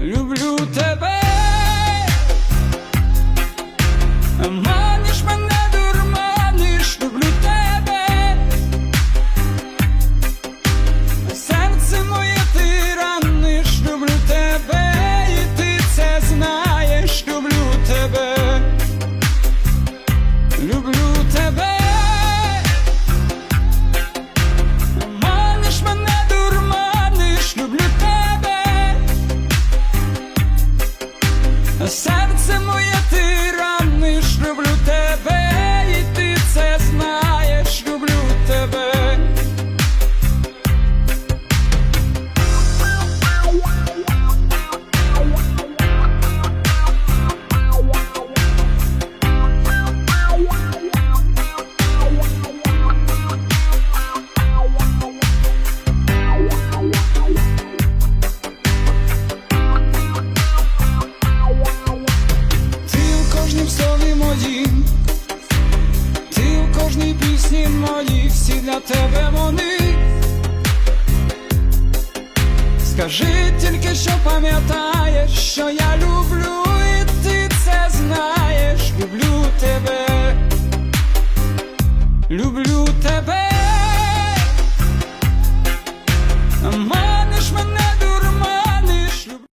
люблю тебе, Seven, seven. пісні мої, всі для тебе вони. Скажи тільки, що пам'ятаєш, що я люблю, і ти це знаєш, люблю тебе, люблю тебе, маниш мене.